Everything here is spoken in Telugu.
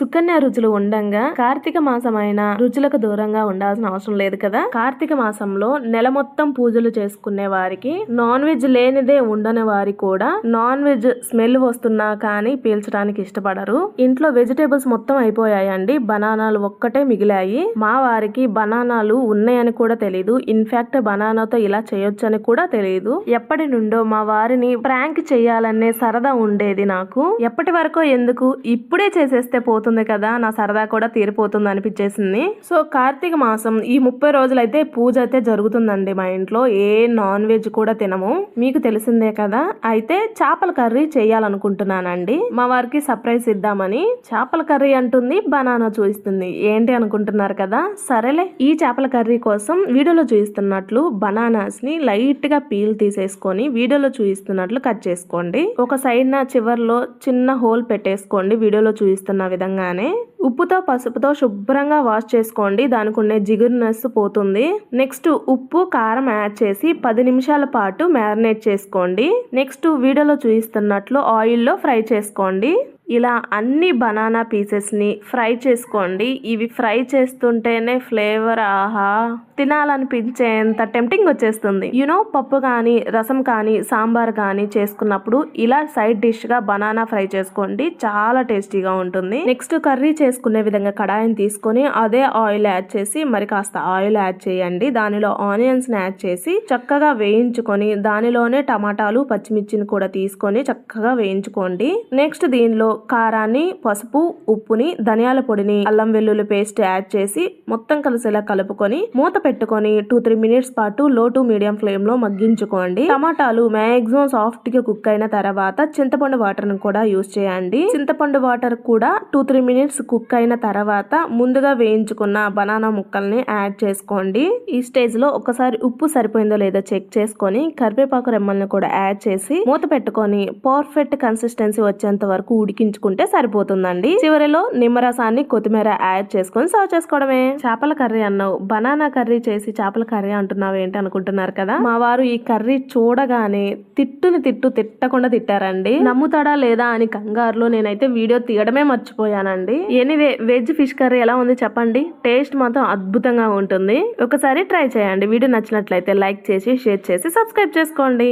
సుకన్య రుచులు ఉండంగా కార్తీక మాసమైన రుచులకు దూరంగా ఉండాల్సిన అవసరం లేదు కదా? కార్తీక మాసంలో నెల మొత్తం పూజలు చేసుకునే వారికి నాన్ వెజ్ లేనిదే ఉండని వారి కూడా నాన్ వెజ్ స్మెల్ వస్తున్నా కానీ పీల్చడానికి ఇష్టపడరు. ఇంట్లో వెజిటేబుల్స్ మొత్తం అయిపోయాయండి. బనానాలు ఒక్కటే మిగిలాయి. మా వారికి బనానాలు ఉన్నాయని కూడా తెలియదు ఇన్ఫాక్ట్ బనానాతో ఇలా చేయొచ్చని కూడా తెలియదు ఎప్పటి నుండో మా వారిని ప్రాంక్ చేయాలనే సరదా ఉండేది నాకు. ఎప్పటి వరకు ఎందుకు? ఇప్పుడే చేసేస్తే పోతుంది? కదా నా సరదా కూడా తీరిపోతుంది అనిపించేసింది. సో కార్తీక మాసం ఈ ముప్పై రోజులైతే పూజ అయితే జరుగుతుందండి మా ఇంట్లో. ఏ నాన్ వెజ్ కూడా తినము. మీకు తెలిసిందే కదా. అయితే చేపల కర్రీ చేయాలనుకుంటున్నానండి. మా వారికి సర్ప్రైజ్ ఇద్దామని. చేపల కర్రీ అంటుంది బనానా చూపిస్తుంది ఏంటి అనుకుంటున్నారు కదా? సరేలే ఈ చేపల కర్రీ కోసం వీడియోలో చూపిస్తున్నట్లు బనానాస్ని లైట్గా పీల్ తీసేసుకొని వీడియోలో చూపిస్తున్నట్లు కట్ చేసుకోండి. ఒక సైడ్ నా చివర్లో చిన్న హోల్ పెట్టేసుకోండి. వీడియోలో చూపిస్తున్న విధంగానే ఉప్పుతో పసుపుతో శుభ్రంగా వాష్ చేసుకోండి. దానికి ఉండే జిగురునెస్ పోతుంది. నెక్స్ట్ ఉప్పు కారం యాడ్ చేసి పది నిమిషాల పాటు మ్యారినేట్ చేసుకోండి. నెక్స్ట్ వీడియోలో చూపిస్తున్నట్లు ఆయిల్లో ఫ్రై చేసుకోండి. ఇలా అన్ని బనానా పీసెస్ని ఫ్రై చేసుకోండి. ఇవి ఫ్రై చేస్తుంటేనే ఫ్లేవర్ ఆహా తినాలనిపించేంత టెంప్టింగ్ వచ్చేస్తుంది. యునో పప్పు కానీ రసం కానీ సాంబార్ కానీ చేసుకున్నప్పుడు ఇలా సైడ్ డిష్గా బనానా ఫ్రై చేసుకోండి. చాలా టేస్టీగా ఉంటుంది. నెక్స్ట్ కర్రీ చేసుకునే విధంగా కడాయిని తీసుకొని అదే ఆయిల్ యాడ్ చేసి మరి కాస్త ఆయిల్ యాడ్ చేయండి. దానిలో ఆనియన్స్ని యాడ్ చేసి చక్కగా వేయించుకొని దానిలోనే టమాటాలు పచ్చిమిర్చిని కూడా తీసుకొని చక్కగా వేయించుకోండి. నెక్స్ట్ దీనిలో కారాన్ని పసుపు ఉప్పుని ధనియాల పొడిని అల్లం వెల్లుల్లి పేస్ట్ యాడ్ చేసి మొత్తం కలిసేలా కలుపుకొని మూత పెట్టుకొని టూ త్రీ మినిట్స్ పాటు లో టు మీడియం ఫ్లేమ్లో మగ్గించుకోండి. టమాటాలు మ్యాక్సిమం సాఫ్ట్గా కుక్ అయిన తర్వాత చింతపండు వాటర్ని కూడా యూస్ చేయండి. చింతపండు వాటర్ కూడా టూ త్రీ మినిట్స్ కుక్ అయిన తర్వాత ముందుగా వేయించుకున్న బనానా ముక్కల్ని యాడ్ చేసుకోండి. ఈ స్టేజ్లో ఒకసారి ఉప్పు సరిపోయిందో లేదో చెక్ చేసుకొని కరివేపాకు రెమ్మల్ని కూడా యాడ్ చేసి మూత పెట్టుకొని పర్ఫెక్ట్ కన్సిస్టెన్సీ వచ్చేంత వరకు ఉడికి ఉడికించుకుంటే సరిపోతుందండి. చివరిలో నిమ్మరసాన్ని కొత్తిమీర యాడ్ చేసుకొని సర్వ్ చేసుకోవడమే. చేపల కర్రీ అన్నావు. బనానా కర్రీ చేసి చేపల కర్రీ అంటున్నావు ఏంటి అనుకుంటున్నారు కదా? మా వారు ఈ కర్రీ చూడగానే తిట్టుని తిట్టు తిట్టకుండా తిట్టారండి. నమ్ముతాడా లేదా అని కంగారులో నేనైతే వీడియో తీయడమే మర్చిపోయానండి. ఎనీవే వెజ్ ఫిష్ కర్రీ ఎలా ఉంది చెప్పండి? టేస్ట్ మాత్రం అద్భుతంగా ఉంటుంది. ఒకసారి ట్రై చేయండి. వీడియో నచ్చినట్లయితే లైక్ చేసి షేర్ చేసి సబ్స్క్రైబ్ చేసుకోండి.